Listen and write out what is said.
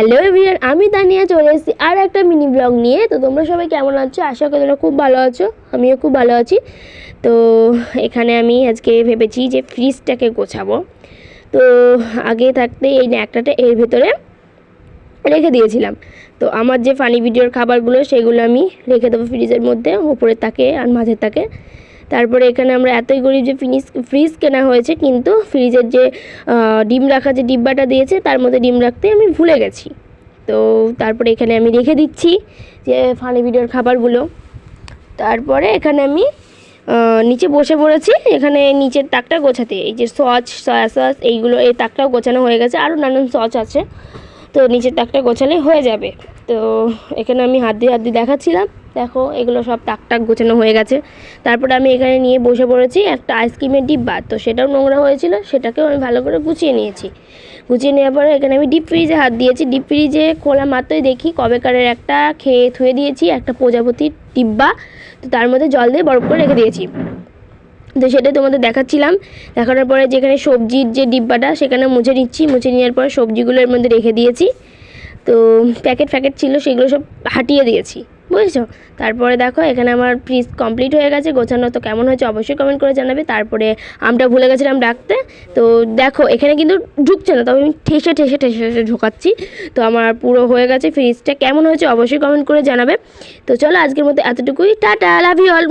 Hello everyone, আমি তানিয়া, চলে এসেছি আর একটা মিনি ব্লগ নিয়ে। তো তোমরা সবাই কেমন আছো? আশা করি তোমরা খুব ভালো আছো, আমিও খুব ভালো আছি। তো এখানে আমি আজকে ভেবেছি যে ফ্রিজটাকে গোছাবো। তো আগে থাকতে এই ন্যাকটাটা এর ভেতরে রেখে দিয়েছিলাম। তো আমার যে ফানি ভিডিওর খাবারগুলো, সেগুলো আমি রেখে দেবো ফ্রিজের মধ্যে ওপরের তাকে আর মাঝের তাকে। তারপরে এখানে আমরা এতই গরিব যে ফিনিস ফ্রিজ কেনা হয়েছে, কিন্তু ফ্রিজের যে ডিম রাখা যে ডিব্বাটা দিয়েছে, তার মধ্যে ডিম রাখতে আমি ভুলে গেছি। তো তারপরে এখানে আমি রেখে দিচ্ছি যে, ফানি ভিডিওর খাবারগুলো। তারপরে এখানে আমি নিচে বসে পড়েছি। এখানে নিচের তাকটা গোছাতে, এই যে সস সয়া সস এইগুলো, এই তাকটাও গোছানো হয়ে গেছে। আরও নানান সস আছে। তো নিচের তাকটা গোছালে হয়ে যাবে। তো এখানে আমি হাত দিয়ে হাত দিয়ে দেখাচ্ছিলাম। দেখো, এগুলো সব তাক টাক গোছানো হয়ে গেছে। তারপরে আমি এখানে নিয়ে বসে পড়েছি একটা আইসক্রিমের ডিব্বা। তো সেটাও নোংরা হয়েছিল, সেটাকেও আমি ভালো করে গুছিয়ে নিয়েছি। গুছিয়ে নেওয়ার পরে এখানে আমি ডিপ ফ্রিজে হাত দিয়েছি। ডিপ ফ্রিজে খোলা মাত্রই দেখি কবেকারের একটা খেয়ে থুয়ে দিয়েছি, একটা প্রজাপতির ডিব্বা। তো তার মধ্যে জল দিয়ে বরফ করে রেখে দিয়েছি। তো সেটাই তোমাদের দেখাচ্ছিলাম। দেখানোর পরে যেখানে সবজির যে ডিব্বাটা, সেখানে মুছে নিচ্ছি। মুছে নেওয়ার পরে সবজিগুলো এর মধ্যে রেখে দিয়েছি। তো প্যাকেট ফ্যাকেট ছিল, সেগুলো সব হাটিয়ে দিয়েছি। বুঝেছ? তারপরে দেখো, এখানে আমার ফ্রিজ কমপ্লিট হয়ে গেছে, গোছানো তো কেমন হয়েছে অবশ্যই কমেন্ট করে জানাবে। তারপরে আমটা ভুলে গেছিলাম ডাকতে তো দেখো, এখানে কিন্তু ঢুকছে না, তবে আমি ঠেসে ঠেসে ঠেসে ঠেসে ঢোকাচ্ছি। তো আমার পুরো হয়ে গেছে ফ্রিজটা কেমন হয়েছে অবশ্যই কমেন্ট করে জানাবে। তো চলো, আজকের মধ্যে এতটুকুই। Tata love you all